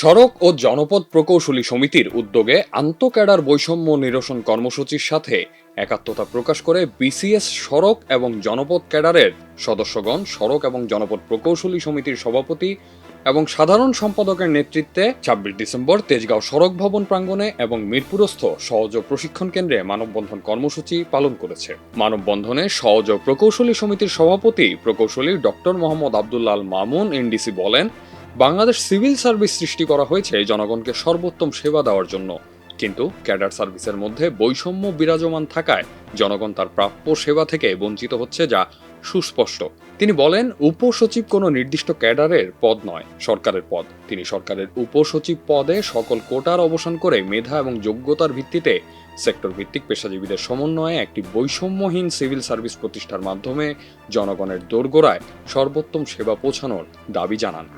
সড়ক ও জনপদ প্রকৌশলী সমিতির উদ্যোগে আন্তঃক্যাডার বৈষম্য নিরসন কর্মসূচির সাথে একাত্মতা প্রকাশ করে বিসিএস সড়ক এবং জনপদ ক্যাডারের সদস্যগণ, সড়ক এবং জনপদ প্রকৌশলী সমিতির সভাপতি এবং সাধারণ সম্পাদকের নেতৃত্বে ছাব্বিশ ডিসেম্বর তেজগাঁও সড়ক ভবন প্রাঙ্গণে এবং মিরপুরস্থ সহযোগ প্রশিক্ষণ কেন্দ্রে মানববন্ধন কর্মসূচি পালন করেছে। মানববন্ধনে সহযোগ প্রকৌশলী সমিতির সভাপতি প্রকৌশলী ডক্টর মোহাম্মদ আবদুল্লাহ মামুন, এনডিসি বলেন বাংলাদেশ সিভিল সার্ভিস সৃষ্টি করা হয়েছে জনগণকে সর্বোত্তম সেবা দেওয়ার জন্য। কিন্তু ক্যাডার সার্ভিসের মধ্যে বৈষম্য বিরাজমান থাকায় জনগণ তার প্রাপ্য সেবা থেকে বঞ্চিত হচ্ছে যা সুস্পষ্ট। তিনি বলেন, উপসচিব কোনো নির্দিষ্ট ক্যাডারের পদ নয়, সরকারের পদ। তিনি সরকারের উপসচিব পদে সকল কোটার অবসান করে মেধা এবং যোগ্যতার ভিত্তিতে সেক্টর ভিত্তিক পেশাজীবীদের সমন্বয়ে একটি বৈষম্যহীন সিভিল সার্ভিস প্রতিষ্ঠার মাধ্যমে জনগণের দোরগোড়ায় সর্বোত্তম সেবা পৌঁছানোর দাবি জানান।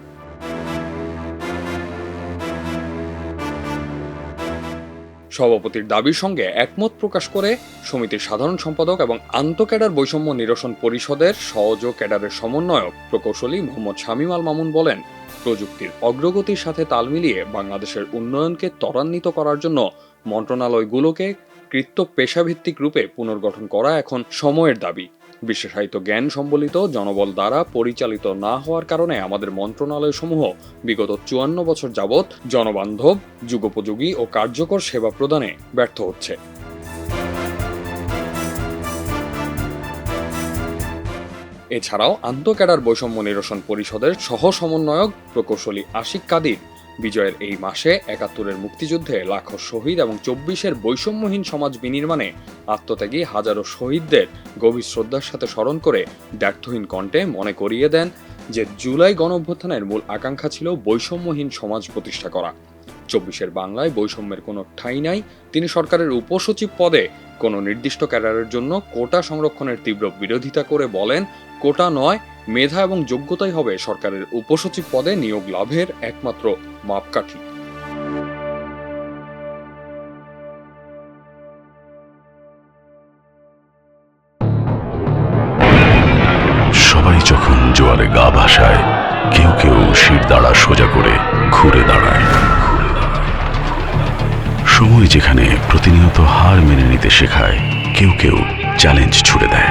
সভাপতির দাবির সঙ্গে একমত প্রকাশ করে সমিতির সাধারণ সম্পাদক এবং আন্তঃক্যাডার বৈষম্য নিরসন পরিষদের সহযোগ ক্যাডারের সমন্বয়ক প্রকৌশলী মোহাম্মদ শামিমাল মামুন বলেন, প্রযুক্তির অগ্রগতির সাথে তাল মিলিয়ে বাংলাদেশের উন্নয়নকে ত্বরান্বিত করার জন্য মন্ত্রণালয়গুলোকে কৃত্য পেশাভিত্তিক রূপে পুনর্গঠন করা এখন সময়ের দাবি। বিশেষায়িত জ্ঞান সম্বলিত জনবল দ্বারা পরিচালিত না হওয়ার কারণে আমাদের মন্ত্রণালয় সমূহ বিগত চুয়ান্ন বছর যাবৎ জনবান্ধব, যুগোপযোগী ও কার্যকর সেবা প্রদানে ব্যর্থ হচ্ছে। এছাড়াও আন্তঃক্যাডার বৈষম্য নিরসন পরিষদের সহ সমন্বয়ক প্রকৌশলী আশিক কাদির বিজয়ের এই মাসে একাত্তরের মুক্তিযুদ্ধে লাখো শহীদ এবং চব্বিশের বৈষম্যহীন সমাজ বিনির্মাণে আত্মত্যাগী হাজারো শহীদদের গভীর শ্রদ্ধার সাথে স্মরণ করে ব্যর্থহীন কণ্ঠে মনে করিয়ে দেন যে জুলাই গণ অভ্যুত্থানের মূল আকাঙ্ক্ষা ছিল বৈষম্যহীন সমাজ প্রতিষ্ঠা করা। চব্বিশের বাংলায় বৈষম্যের কোনো ঠাঁই নাই। তিনি সরকারের উপসচিব পদে কোনো নির্দিষ্ট ক্যাডারের জন্য কোটা সংরক্ষণের তীব্র বিরোধিতা করে বলেন, কোটা নয় মেধা এবং যোগ্যতাই হবে সরকারের উপসচিব পদে নিয়োগ লাভের একমাত্র মাপকাঠি। সবাই যখন জোয়ারে গা ভাসায়, কেউ কেউ শির দাঁড়া সোজা করে ঘুরে দাঁড়ায়। সময় যেখানে প্রতিনিয়ত হার মেনে নিতে শেখায়, কেউ কেউ চ্যালেঞ্জ ছুড়ে দেয়।